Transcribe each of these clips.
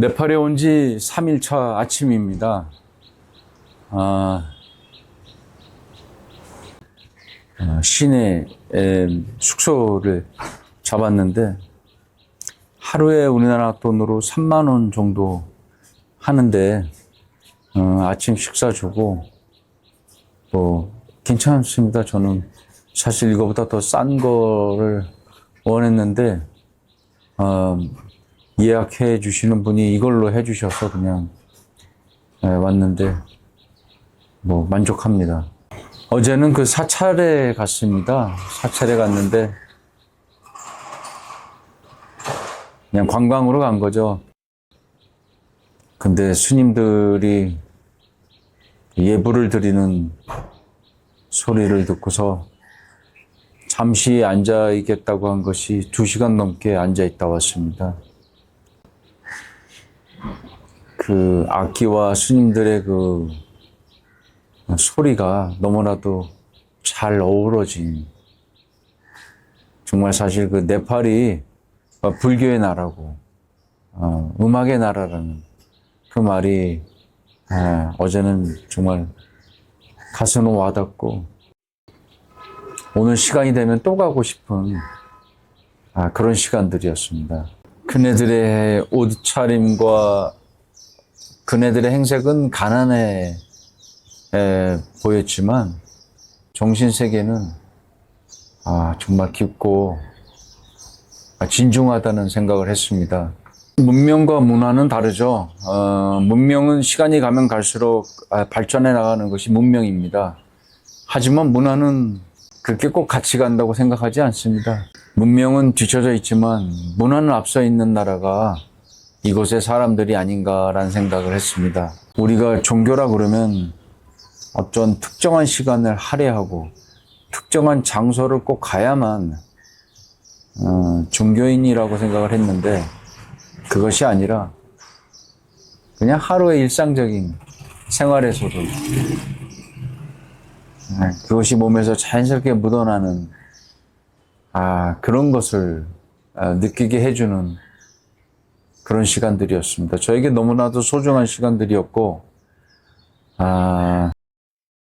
네팔에 온 지 3일차 아침입니다. 아, 어, 시내 숙소를 잡았는데 하루에 우리나라 돈으로 3만 원 정도 하는데 어, 아침 식사 주고 뭐 괜찮습니다. 저는 사실 이거보다 더 싼 거를 원했는데 어, 예약해 주시는 분이 이걸로 해 주셔서 그냥 예, 왔는데 뭐 만족합니다. 어제는 그 사찰에 갔습니다. 사찰에 갔는데 그냥 관광으로 간 거죠. 근데 스님들이 예불을 드리는 소리를 듣고서 잠시 앉아 있겠다고 한 것이 두 시간 넘게 앉아 있다 왔습니다. 그 악기와 스님들의 그 소리가 너무나도 잘 어우러진 정말 사실 그 네팔이 불교의 나라고 어, 음악의 나라라는 그 말이 아, 어제는 정말 가슴에 와닿고 오늘 시간이 되면 또 가고 싶은 아, 그런 시간들이었습니다. 그네들의 옷차림과 그네들의 행색은 가난해 에, 보였지만 정신 세계는 아, 정말 깊고 아, 진중하다는 생각을 했습니다. 문명과 문화는 다르죠. 어, 문명은 시간이 가면 갈수록 아, 발전해 나가는 것이 문명입니다. 하지만 문화는 그렇게 꼭 같이 간다고 생각하지 않습니다. 문명은 뒤쳐져 있지만 문화는 앞서 있는 나라가 이곳의 사람들이 아닌가라는 생각을 했습니다. 우리가 종교라 그러면 어떤 특정한 시간을 할애하고 특정한 장소를 꼭 가야만 어, 종교인이라고 생각을 했는데 그것이 아니라 그냥 하루의 일상적인 생활에서도 네, 그것이 몸에서 자연스럽게 묻어나는 아 그런 것을 아, 느끼게 해주는 그런 시간들이었습니다. 저에게 너무나도 소중한 시간들이었고 아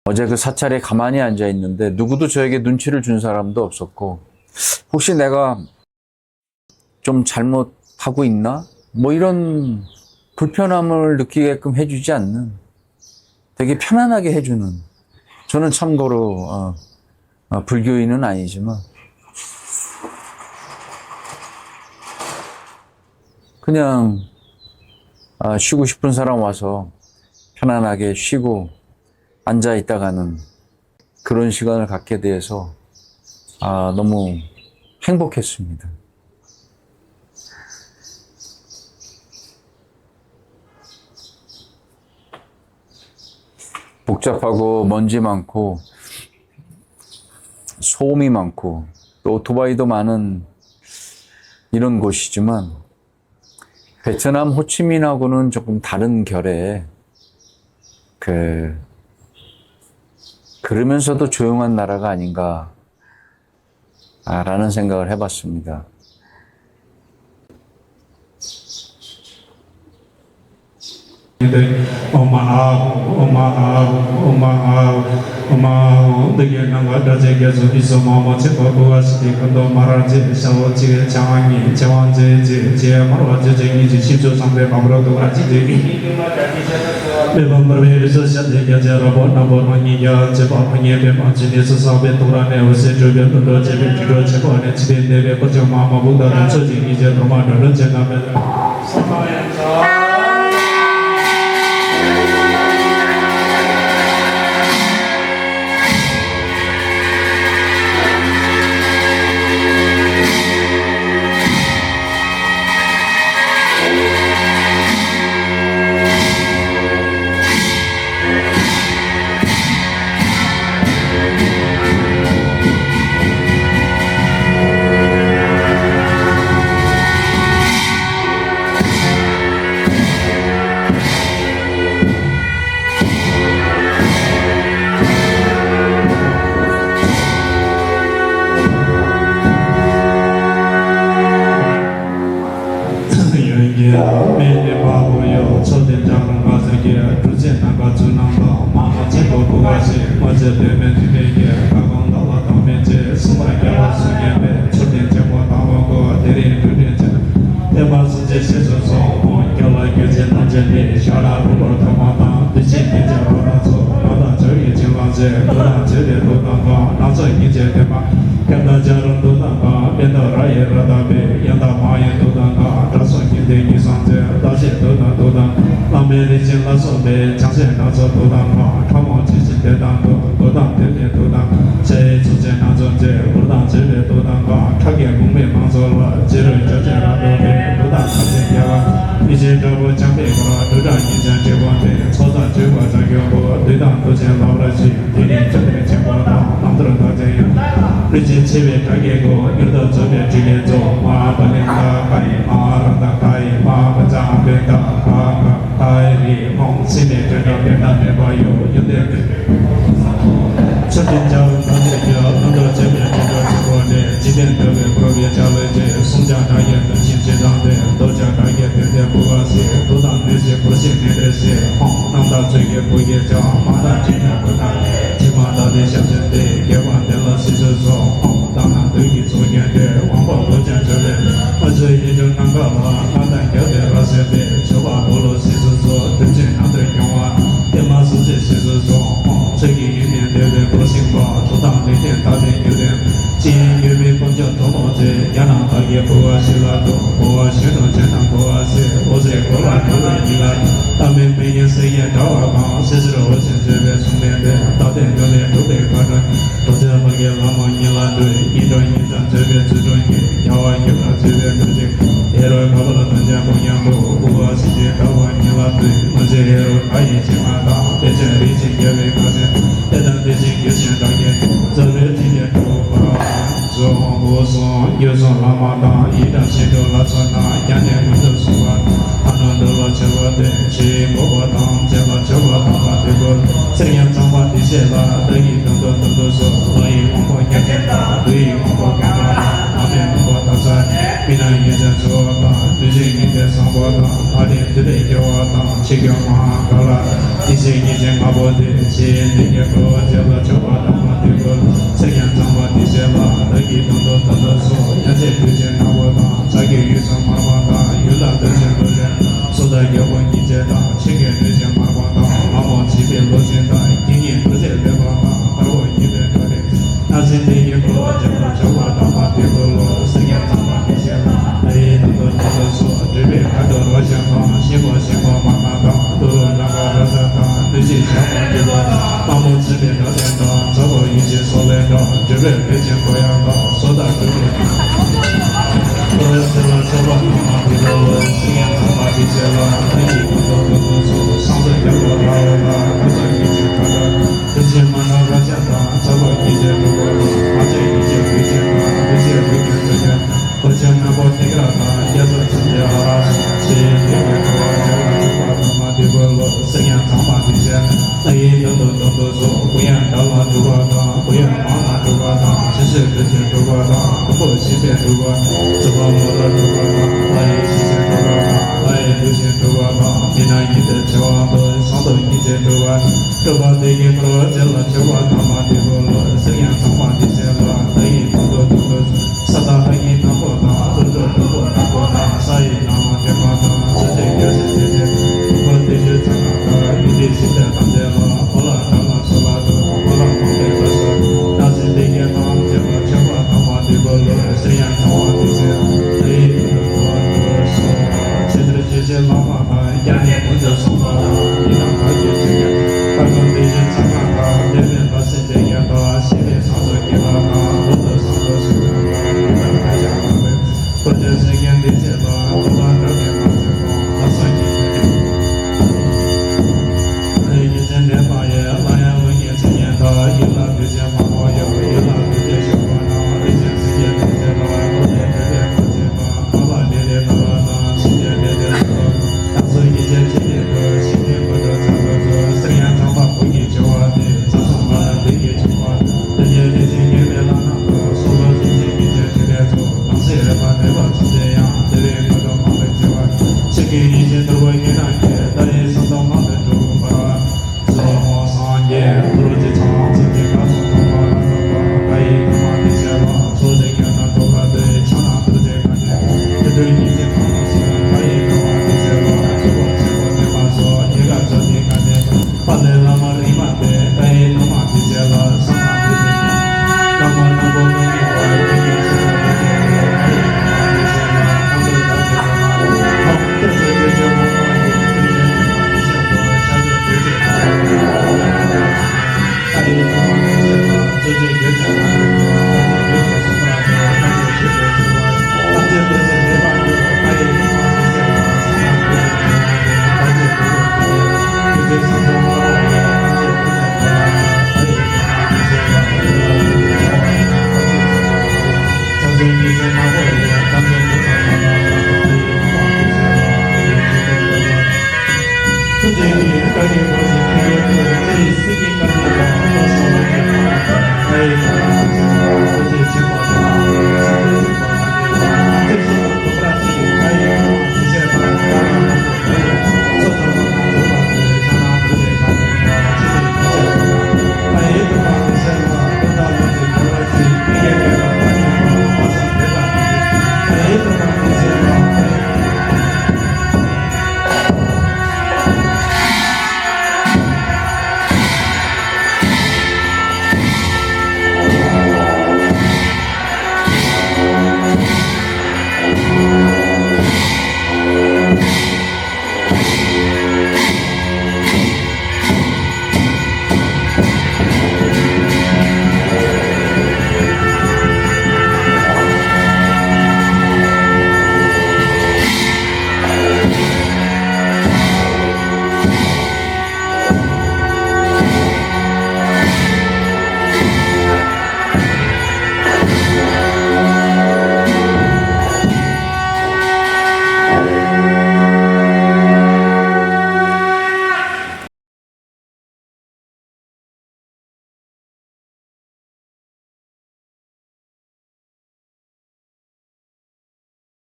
어제 그 사찰에 가만히 앉아 있는데 누구도 저에게 눈치를 준 사람도 없었고 혹시 내가 좀 잘못하고 있나? 뭐 이런 불편함을 느끼게끔 해주지 않는 되게 편안하게 해주는 저는 참고로 어, 어, 불교인은 아니지만 그냥 아, 쉬고 싶은 사람 와서 편안하게 쉬고 앉아 있다가는 그런 시간을 갖게 돼서 아, 너무 행복했습니다. 복잡하고 먼지 많고 소음이 많고 또 오토바이도 많은 이런 곳이지만 베트남 호치민하고는 조금 다른 결의 그 그러면서도 조용한 나라가 아닌가 라는 생각을 해봤습니다. Pamro Do Aji Je Bebam Barbe Bisa Shade Geje Rabo Nabo Mangi Ya Chepa Pangi Bema Jini Sasa Be Tora Ne Ose Jobe Tudo Jebe Jido Chepa Ne Chibe Debe Kocho Mama Buddha Rancho Jini Je Roma Noro Je Name Samayansa 现当作头当破，他往七十别当破，多当别别多当，这七十当作这，不当这别多当挂，他给公面当作了，这人这这让多别，不当他别别哇，一些这不讲别个，都当一件这光对，操作这光这个不，对当多钱老了去，对你这边钱光当，当多多这样，一些这边他给个，有的这边这边做，花不能花白花。这一种能干嘛？他在有点老些的，就把不落实。ye po wa shi la do po wa shi do chen na po wa shi o se ko la na na ni la ta me me ye se ye da wa ma se se ro se se be su me be ta de ge le do de ka na do se ma ge la ma ni la do yi do yi da se be zu do yi ya wa yi la se be ku se ye ro ka la na ja ko ya mo po wa shi ye da wa ni la do ma se ye ro ka yi chi ma da de se ri chi ge le ka se Mala Ida Sido Latsana Yane Mata Suwa Ananda Vachava Denchi Bhava Dham Java Java Dhama Dhigor Sriyan Tsamba Dhisela Dhagi Dhanda Dhanda So Lai Mumbo Nyakenda Dui Mumbo Kenda Ame Mumbo Tatsa Mina Yeza Chava Dham Dhiji Nite Samba Dham Adi Dhide Kyawa Dham Chikya Mahakala Dhiji Nite Mabo Denchi Dhige Bhava တော်ဘာသေးကပြောကြလာချဝါသမာတိဘောလောအစရိယသမာ